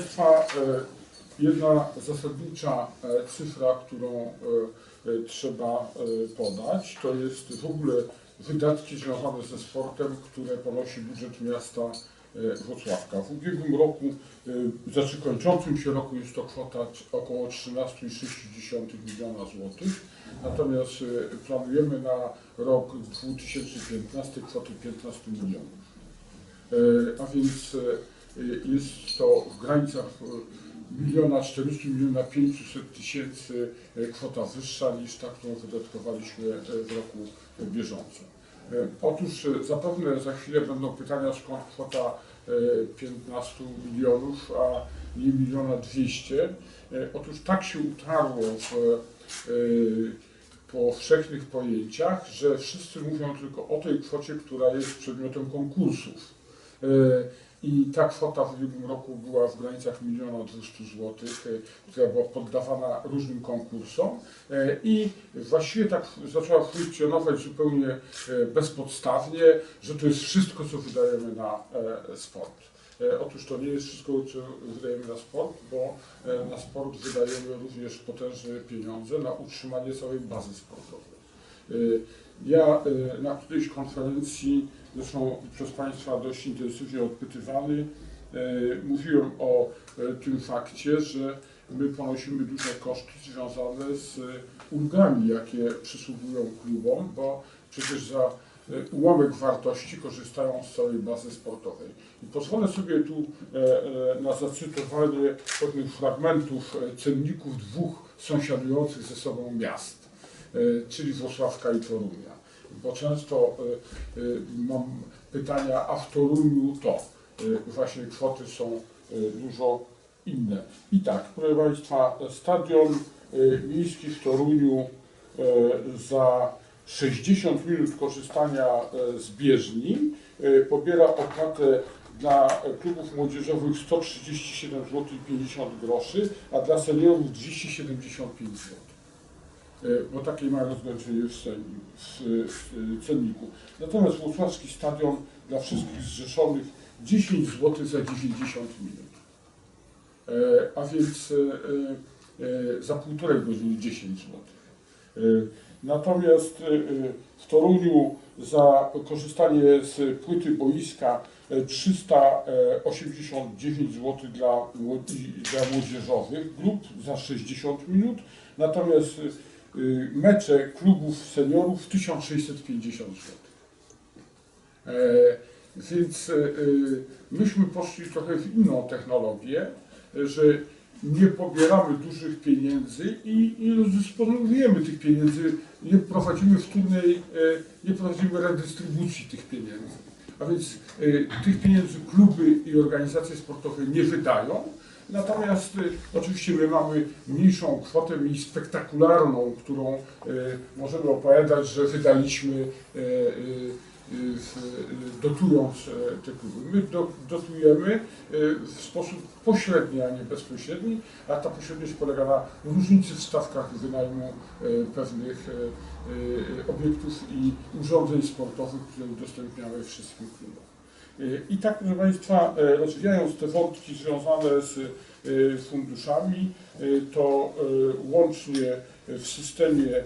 Państwa, e, jedna zasadnicza e, cyfra, którą e, trzeba podać, to jest w ogóle wydatki związane ze sportem, które ponosi budżet miasta Wrocławka. W ubiegłym roku, znaczy kończącym się roku jest to kwota około 13,6 miliona złotych, natomiast planujemy na rok 2015 kwotę 15 milionów. A więc jest to w granicach e, miliona 40 miliona 500 tysięcy e, kwota wyższa niż ta, którą wydatkowaliśmy e, w roku bieżącym. E, Otóż e, zapewne za chwilę będą pytania, skąd kwota e, 15 milionów, a nie miliona 200. E, Otóż tak się utarło w powszechnych pojęciach, że wszyscy mówią tylko o tej kwocie, która jest przedmiotem konkursów. E, I ta kwota w ubiegłym roku była w granicach 1 200 zł, która była poddawana różnym konkursom E, i właściwie tak zaczęła funkcjonować zupełnie e, bezpodstawnie, że to jest wszystko, co wydajemy na e, sport. E, Otóż to nie jest wszystko, co wydajemy na sport, bo e, na sport wydajemy również potężne pieniądze na utrzymanie całej bazy sportowej. E, Ja e, na którejś konferencji, zresztą przez Państwa dość intensywnie odpytywany, e, mówiłem o tym fakcie, że my ponosimy duże koszty związane z ulgami, jakie przysługują klubom, bo przecież za ułamek wartości korzystają z całej bazy sportowej. I pozwolę sobie tu na zacytowanie pewnych fragmentów cenników dwóch sąsiadujących ze sobą miast, e, czyli Wrocławka i Torunia. Bo często e, e, mam pytania, a w Toruniu to właśnie kwoty są dużo inne. I tak, proszę Państwa, stadion miejski w Toruniu za 60 minut korzystania z bieżni pobiera opłatę dla klubów młodzieżowych 137 zł 50 groszy, a dla seniorów 275 zł. E, Bo takie ma rozgraniczenie w, cen- w, w cenniku. Natomiast Włocławski Stadion dla wszystkich zrzeszonych 10 zł za 90 minut. E, a więc e, za półtorej godziny 10 zł. Natomiast w Toruniu za korzystanie z płyty boiska e, 389 zł dla, dla młodzieżowych grup za 60 minut, natomiast mecze klubów seniorów 1650 zł. E, Więc e, e, myśmy poszli trochę w inną technologię, że nie pobieramy dużych pieniędzy i, i rozdysponujemy tych pieniędzy, nie prowadzimy wtórnej, nie prowadzimy redystrybucji tych pieniędzy. A więc e, tych pieniędzy kluby i organizacje sportowe nie wydają, Natomiast e, oczywiście my mamy mniejszą kwotę, mniej spektakularną, którą e, możemy opowiadać, że wydaliśmy e, w, dotując e, te kluby. My do, dotujemy e, w sposób pośredni, a nie bezpośredni, a ta pośredniość polega na różnicy w stawkach wynajmu e, pewnych e, e, obiektów i urządzeń sportowych, które udostępniamy wszystkim klubom. I tak, proszę Państwa, rozwijając te wątki związane z funduszami, to łącznie w systemie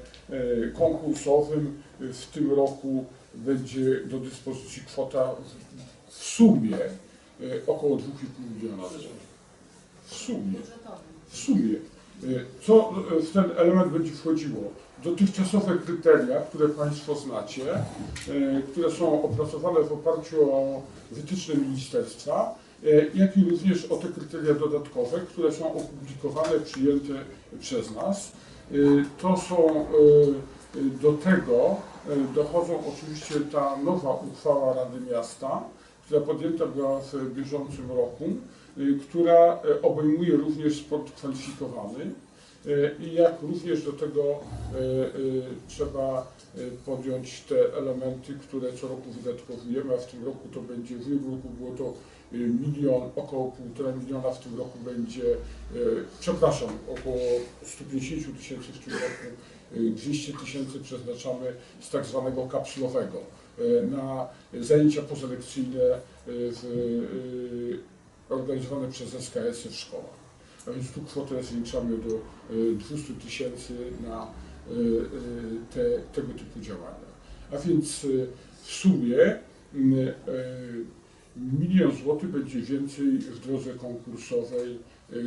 konkursowym w tym roku będzie do dyspozycji kwota w- sumie e, około 2,5 miliona. W sumie. W sumie. E, Co e, w ten element będzie wchodziło? Dotychczasowe kryteria, które Państwo znacie, które są opracowane w oparciu o wytyczne ministerstwa, jak i również o te kryteria dodatkowe, które są opublikowane, przyjęte przez nas. To są do tego dochodzą oczywiście ta nowa uchwała Rady Miasta, która podjęta była w bieżącym roku, y, która e, obejmuje również sport kwalifikowany e, i jak również do tego e, e, trzeba e, podjąć te elementy, które co roku wydatkowujemy, a w tym roku to będzie, w ubiegłym roku było to milion, około półtora miliona, w tym roku będzie, e, przepraszam, około 150 tysięcy w tym roku, 200 tysięcy przeznaczamy z tak zwanego kapsulowego e, na zajęcia pozalekcyjne e, w, e, organizowane przez SKS-y w szkołach. A więc tu kwotę zwiększamy do y, 200 tysięcy na te, tego typu działania. A więc w sumie milion złotych będzie więcej w drodze konkursowej,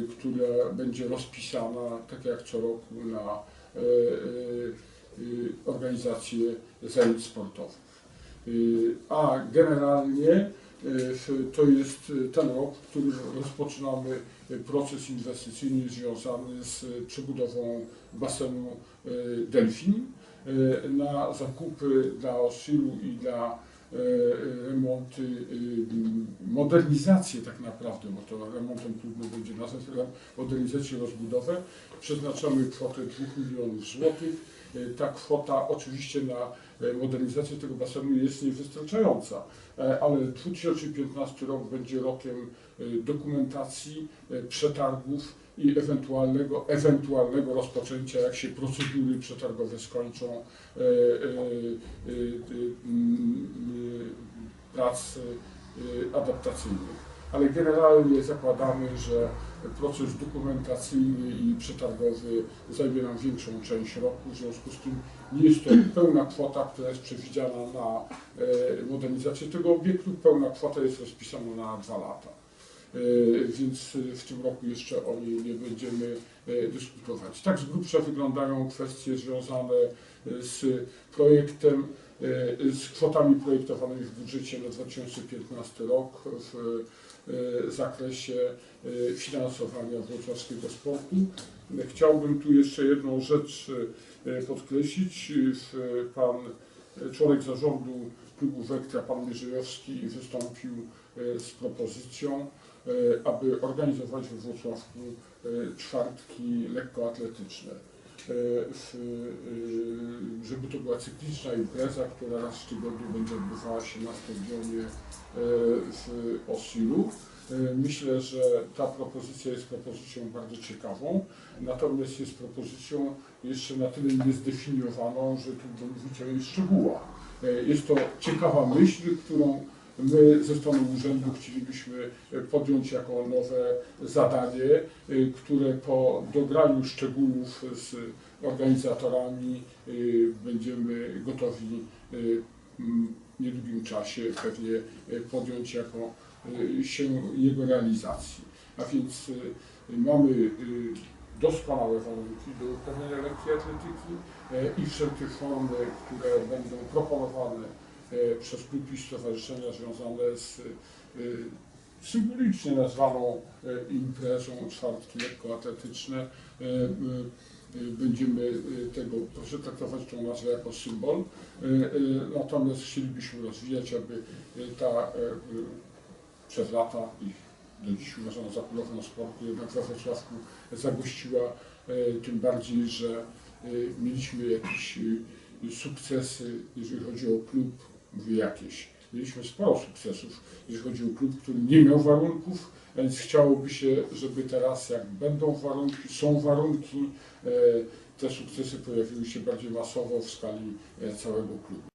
która będzie rozpisana, tak jak co roku, na y, y, organizację zajęć sportowych. Y, A generalnie to jest ten rok, w którym rozpoczynamy proces inwestycyjny związany z przebudową basenu Delfin na zakupy dla Osilu i dla remonty, y, modernizację tak naprawdę, bo to remontem trudno będzie nazwać, modernizację, rozbudowę. Przeznaczamy kwotę 2 milionów złotych. Y, Ta kwota oczywiście na e, modernizację tego basenu jest niewystarczająca, e, ale 2015 rok będzie rokiem e, dokumentacji, przetargów i ewentualnego, ewentualnego rozpoczęcia, jak się procedury przetargowe skończą, prac adaptacyjnych. Ale generalnie zakładamy, że proces dokumentacyjny i przetargowy zajmie nam większą część roku, w związku z tym nie jest to pełna kwota, która jest przewidziana na e, modernizację tego obiektu, pełna kwota jest rozpisana na dwa lata. E, Więc w tym roku jeszcze o niej nie będziemy e, dyskutować. Tak z grubsza wyglądają kwestie związane z projektem, z kwotami projektowanymi w budżecie na 2015 rok w e, zakresie e, finansowania wrocławskiego sportu. Chciałbym tu jeszcze jedną rzecz e, podkreślić. Pan e, członek zarządu klubu Wektra, pan Mierzejowski, wystąpił e, z propozycją, e, aby organizować we Wrocławku e, czwartki lekkoatletyczne. E, w, e, żeby to była cykliczna impreza, która raz w tygodniu będzie odbywała się na stadionie e, w Osilu. Myślę, że ta propozycja jest propozycją bardzo ciekawą, natomiast jest propozycją jeszcze na tyle niezdefiniowaną, że trudno mówić o jej szczegółach. Jest to ciekawa myśl, którą my ze strony urzędu chcielibyśmy e, podjąć jako nowe zadanie, e, które po dograniu szczegółów z organizatorami e, będziemy gotowi w niedługim czasie pewnie podjąć jako się jego realizacji. A więc mamy doskonałe warunki do uprawiania lekkiej atletyki i wszelkie formy, które będą proponowane przez klub i stowarzyszenia związane z e, symbolicznie nazwaną e, imprezą czwartki lekkoatletyczne. E, e, Będziemy e, tego, proszę traktować tą nazwę jako symbol, E, e, natomiast chcielibyśmy rozwijać, aby e, ta e, e, przez lata i do dziś uważana za królową sportu, jednak we Wrocławku zagościła, e, tym bardziej, że e, mieliśmy jakieś e, sukcesy, jeżeli chodzi o klub, mówię jakieś. Mieliśmy sporo sukcesów, jeżeli chodzi o klub, który nie miał warunków, więc chciałoby się, żeby teraz, jak będą warunki, są warunki, e, te sukcesy pojawiły się bardziej masowo w skali e, całego klubu.